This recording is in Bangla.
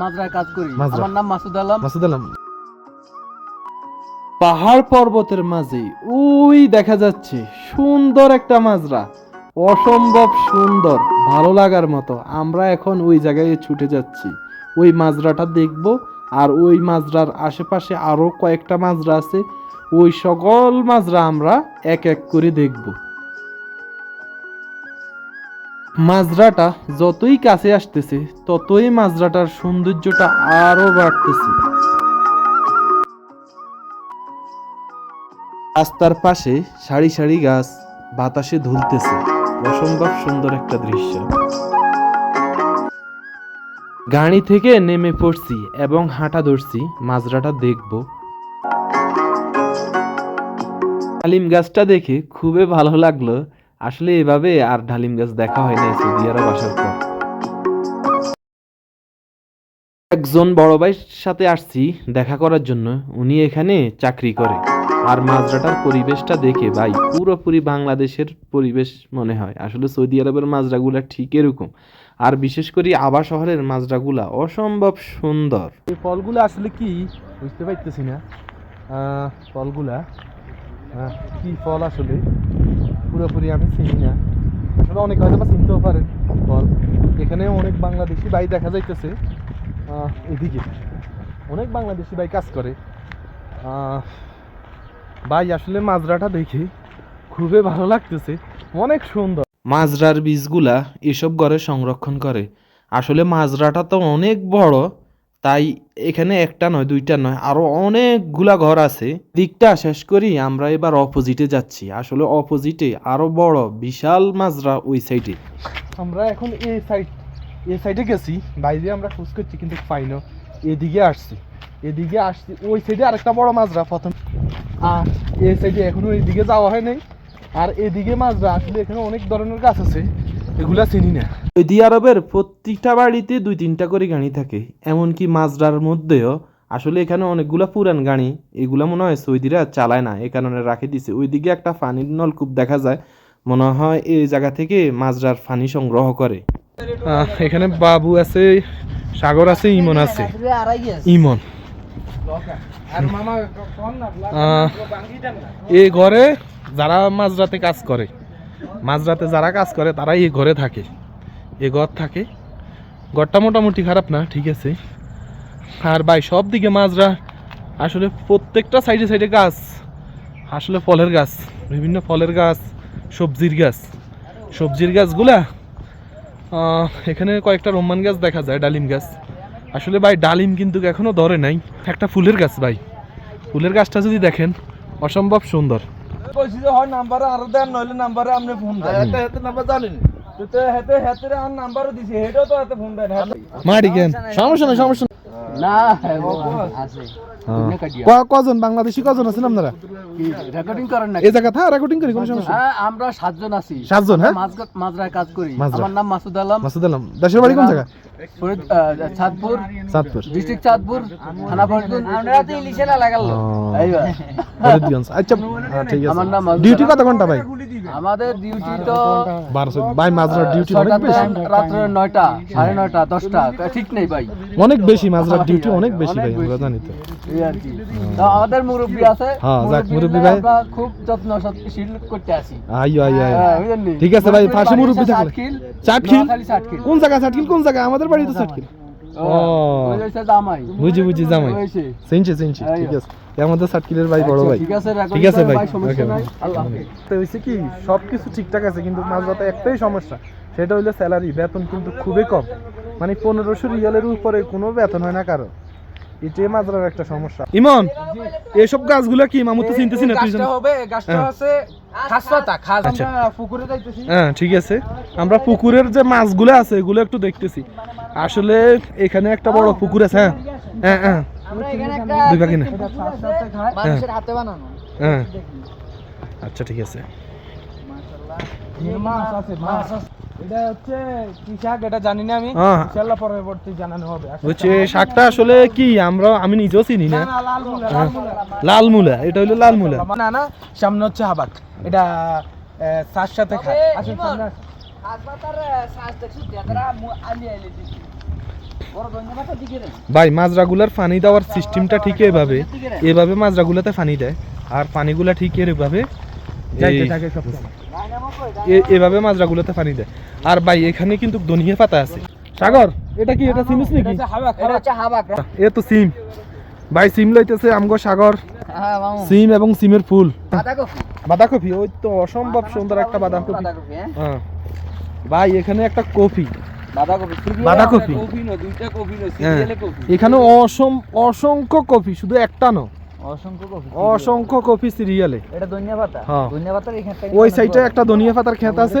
মাজরায় কাজ করি। আমার নাম মাসুদ আলম। মাসুদ আলম। পাহাড় পর্বতের মাঝে ওই দেখা যাচ্ছে সুন্দর একটা মাজরা অসম্ভব সুন্দর ভালো লাগার মতো। আমরা এখন ওই জায়গায় ছুটে যাচ্ছি। ওই মাজরাটা দেখব আর ওই মাজরার আশেপাশে আরও কয়েকটা মাজরা আছে। ওই সকল মাজরা আমরা এক এক করে দেখব। মাজরাটা যতই কাছে আসতেছে, ততই মাজরাটার সৌন্দর্যটা আরও বাড়তেছে। রাস্তার পাশে সারি সারি গাছ বাতাসে ধুলতেছে। অসম্ভব সুন্দর একটা দৃশ্য। গাড়ি থেকে নেমে পড়ছি এবং হাঁটা ধরছি মাজরাটা দেখব। ডালিম গাছটা দেখে খুবই ভালো লাগল। আসলে এভাবে আর ডালিম গাছ দেখা হয় নাই সৌদি আরব আসার পর। একজন বড় ভাইয়ের সাথে আসছি দেখা করার জন্য। উনি এখানে চাকরি করে। আর মাজরাটার পরিবেশটা দেখে, ভাই, পুরোপুরি বাংলাদেশের পরিবেশ মনে হয়। আসলে সৌদি আরবের মাজরাগুলা ঠিক এরকম। আর বিশেষ করে আবা শহরের মাজরাগুলা অসম্ভব সুন্দর। এই ফলগুলো আসলে কি? বুঝতে পারতেছি না। ফলগুলা? কি ফল আসলে? পুরোপুরি আমি চিনি না। আসলে অনেক হয়তো বা চিনতেও পারেন বল। এখানে অনেক বাংলাদেশি ভাই দেখা যাইতেছে এদিকে। অনেক বাংলাদেশি ভাই কাজ করে। ভাই, আসলে মাজরাটা দেখে খুবই ভালো লাগতেছে। অনেক সুন্দর। মাজরার বীজগুলা এসব ঘরে সংরক্ষণ করে। আসলে মাজরাটা তো অনেক বড় তাই এখানে একটা নয়, দুইটা নয়, আরও অনেকগুলা ঘর আছে। দিকটা শেষ করি, আমরা এবার অপোজিটে যাচ্ছি। আসলে অপোজিটে আরও বড়, বিশাল মাজরা ওই সাইডে আমরা এখন এই সাইড এই সাইডে গেছি। বাইরে আমরা খোঁজ করছি, কিন্তু পাই না এদিকে আসছি। এদিকে আসছি, ওই সাইডে আরেকটা বড় মাজরা, প্রথম। আর এই সাইডে এখনও এইদিকে যাওয়া হয় নাই। আর এদিকে মাজরা, আসলে এখানে অনেক ধরনের গাছ আছে, এগুলা চিনি না। সৌদি আরবের প্রত্যেকটা বাড়িতে দুই তিনটা করে গাড়ি থাকে। এমনকি মাজরার মধ্যেও আসলে এখানে অনেকগুলা পুরান গাড়ি, এগুলা মনে হয় সৌদিরা চালায় না, এ কারণে রাখে দিছে। ওইদিকে একটা পানির নলকূপ দেখা যায়, মনে হয় এই জায়গা থেকে মাজরার পানি সংগ্রহ করে। এখানে বাবু আছে, সাগর আছে, ইমন আছে। ইমন। এই ঘরে যারা মাঝরাতে কাজ করে মাঝরাতে যারা কাজ করে তারা এই ঘরে থাকে। এ ঘর থাকে। ঘরটা মোটামুটি খারাপ না ঠিক আছে। আর ভাই সব দিকে মাঝরা আসলে প্রত্যেকটা সাইডে সাইডে গাছ আসলে ফলের গাছ বিভিন্ন ফলের গাছ সবজির গাছ। সবজির গাছগুলা এখানে কয়েকটা রোমান গাছ দেখা যায় ডালিম গাছ। আসলে ভাই ডালিম কিন্তু এখনও ধরে নাই। একটা ফুলের গাছ ভাই। ফুলের গাছটা যদি দেখেন অসম্ভব সুন্দর। কইছি যে হয় নাম্বারে আরও দেন নইলে নাম্বারে আপনি ফোন দেন। নাম্বার জানেন? তো তো হেতে হেতে আর নাম্বারও দিছি হেটাও তো হেতে ফোন দেন মারি কেন? সমস্যা নাই সমস্যা না আছে। কজন? বাংলাদেশি কজন আছেন আপনারা? রেকর্ডিং করেন না এই জায়গা হ্যাঁ রেকর্ডিং করি কোনো সমস্যা হ্যাঁ আমরা সাতজন আছি। সাতজন হ্যাঁ? মাঝ- কাজ করি। আমার নাম মাসুদ আলম। মাসুদ আলম। দেশের বাড়ি কোন জায়গা চাঁদপুর। চাঁদপুর। ডিস্ট্রিক্ট চাঁদপুর থানা ফরিদগঞ্জ আমরা তো ইলিশে না লাগালো। ও, এইবার। ফরিদগঞ্জ। আচ্ছা হ্যাঁ, ঠিক আছে। আমার নাম ডিউটি কত ঘণ্টা ভাই? আমাদের ডিউটি তো বারোশো ভাই মাজরার ডিউটি অনেক বেশি। রাত্রে নয়টা সাড়ে নয়টা দশটা ঠিক নেই ভাই। অনেক বেশি মাজরার ডিউটি অনেক বেশি ভাই আমরা জানি তো। এই আর কি। তো আমাদের মুরব্বী আছে। হ্যাঁ, যাক, মুরব্বি ভাই। আমরা খুব যত্ন শীল করতে আসি। আইও আইও আইও। হ্যাঁ? ঠিক আছে ভাই, পাশে মুরব্বি থাকলে। চাটখিল কোন জায়গা চাটকিল কোন জায়গা? আমাদের বাড়ি তো চাটকিল ও, ও। ওই জামাই। বুঝি বুঝি জামাই। চিনছি চিনছি। ঠিক আছে। আমাদের সাতকিলের ভাই বড় আচ্ছা, ভাই ঠিক আছে ঠিক আছে ভাই। সমস্যা নাই। আল্লাহ তো হয়েছে কি সব কিছু ঠিকঠাক আছে কিন্তু মাঝরাতে একটাই সমস্যা সেটা হইল স্যালারি বেতন কিন্তু খুবই কম। মানে পনেরোশো রিয়ালের উপরে কোনো বেতন হয় না কারও। এটাই মাঝরার একটা সমস্যা। ইমন এইসব গাছগুলো কি? মামু তো চিনতেছি না তুই হবে গাছটা হ্যাঁ। খাস আচ্ছা। আমরা পুকুরে যাইতেছি। হ্যাঁ ঠিক আছে। আমরা পুকুরের যে মাছগুলো আছে এগুলো একটু দেখতেছি। আসলে এখানে একটা বড় পুকুর আছে হ্যাঁ। হ্যাঁ হ্যাঁ। দুই পাখি না মানুষের হাতে বানানো। হ্যাঁ। আচ্ছা ঠিক আছে। মাছ আছে মাছ আছে। এটা হচ্ছে কি শাক? এটা জানি না আমি। হ্যাঁ। ইনশাআল্লাহ পরবর্তী জানানো হবে। হচ্ছে শাকটা আসলে কি? আমরা আমি নিজেও চিনি না। না, না, লাল মূলা, লাল মূলা। লাল মূলা এটা হইল লাল মূলা। না না সামনে হচ্ছে হাবাক এটা সাথে খায়। আসেন সামনে আসেন। হাসপাতাল দেখছি দেখরা আলি আলি দিছি। ভাই মাজরাগুলার পানি দেওয়ার সিস্টেমটা ঠিক এভাবে এভাবে মাজরাগুলাতে পানি দেয়। আর পানিগুলা ঠিক এভাবে যাইতে এই- থাকে সব এ- এভাবে মাজরাগুলোতে পানি দেয়। আর ভাই এখানে কিন্তু ধনিয়া পাতা আছে। সাগর এটা কি এটা চিনিস নাকি? এ তো সিম। ভাই সিম লইতেছে আমগো সাগর। হ্যাঁ সিম এবং সিমের ফুল। বাঁধাকপি। ওই তো অসম্ভব সুন্দর একটা বাঁধাকপি হ্যাঁ। হ্যাঁ। ভাই এখানে একটা কফি বাঁধাকপি। কপি কপি হ্যাঁ। কপি এখানে অসম অসংখ্য কফি শুধু একটা ন অসংখ্য কপি কফি সিরিয়ালে। এটা ধনিয়া পাতা? হ্যাঁ। ধনিয়া পাতার ওই সাইডে একটা ধনিয়া পাতার ক্ষেত আছে।